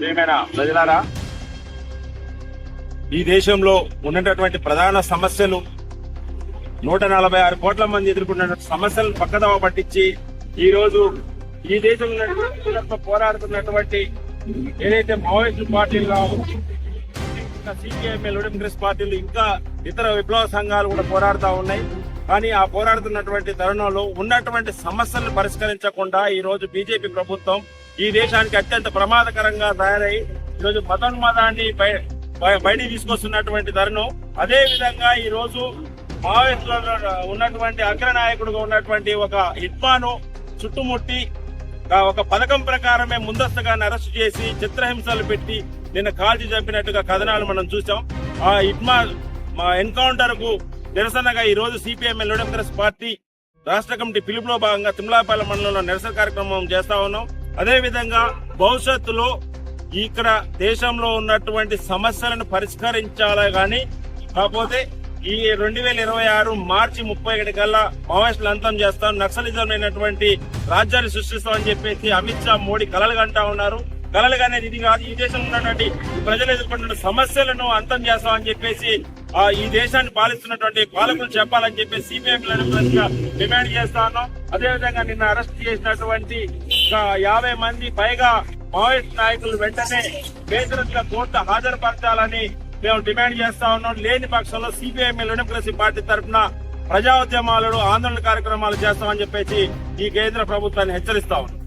ఏమైనా ప్రజలారా ఈ దేశంలో ఉన్నటువంటి ప్రధాన సమస్యలు నూట నలభై ఆరు కోట్ల మంది ఎదుర్కొన్న సమస్యలను పక్కదవ పట్టించి ఈ రోజు ఈ దేశంలో పోరాడుతున్నటువంటి ఏదైతే మావోయిస్టు పార్టీలు కావచ్చు ఇంకా సిపిఐఎంఎల్ కాంగ్రెస్ పార్టీలు ఇంకా ఇతర విప్లవ సంఘాలు కూడా పోరాడుతూ ఉన్నాయి. కానీ ఆ పోరాడుతున్నటువంటి తరుణంలో ఉన్నటువంటి సమస్యలను పరిష్కరించకుండా ఈ రోజు బీజేపీ ప్రభుత్వం ఈ దేశానికి అత్యంత ప్రమాదకరంగా తయారై ఈరోజు మతోన్మాదాన్ని బయటికి తీసుకొస్తున్నటువంటి తరుణం. అదే విధంగా ఈ రోజు మావోయిస్టులలో ఉన్నటువంటి అగ్ర నాయకుడుగా ఉన్నటువంటి ఒక హిట్మాను చుట్టుముట్టి ఒక పథకం ప్రకారమే ముందస్తుగా అరెస్ట్ చేసి చిత్రహింసలు పెట్టి నిన్న కాల్చి చంపినట్టుగా కథనాలు మనం చూసాం. ఆ ఇట్మా మా ఎన్కౌంటర్కు నిరసనగా ఈ రోజు సిపిఎం కాంగ్రెస్ పార్టీ రాష్ట్ర కమిటీ పిలుపులో భాగంగా తిమ్లాపాలెం మండలంలో నిరసన కార్యక్రమం చేస్తా ఉన్నాం. అదే విధంగా భవిష్యత్తులో ఇక్కడ దేశంలో ఉన్నటువంటి సమస్యలను పరిష్కరించాలి గాని కాకపోతే ఈ రెండు వేల ఇరవై ఆరు మార్చి ముప్పై ఒకటి కల్లా మావోయిస్టులు అంతం చేస్తాం నక్సలిజం అయినటువంటి రాజ్యాన్ని సృష్టిస్తామని చెప్పేసి అమిత్ షా మోడీ కలలు కంటా ఉన్నారు. కలలు అనేది ఇది కాదు ఈ దేశంలో ఉన్నటువంటి ప్రజలు ఎదుర్కొంటున్న సమస్యలను అంతం చేస్తామని చెప్పేసి ఆ ఈ దేశాన్ని పాలిస్తున్నటువంటి పాలకులు చెప్పాలని చెప్పి సిపిఎం డిమాండ్ చేస్తా ఉన్నాం. అదేవిధంగా నిన్న అరెస్ట్ చేసినటువంటి యాభై మంది పైగా మావోయిస్ట్ నాయకులు వెంటనే బేదరత్గా కోర్టు హాజరుపరచాలని మేము డిమాండ్ చేస్తా ఉన్నాం. లేని పక్షంలో సిపిఐ డెమోక్రసీ పార్టీ తరఫున ప్రజా ఉద్యమాలను ఆందోళన కార్యక్రమాలు చేస్తామని చెప్పేసి ఈ కేంద్ర ప్రభుత్వాన్ని హెచ్చరిస్తా ఉన్నాం.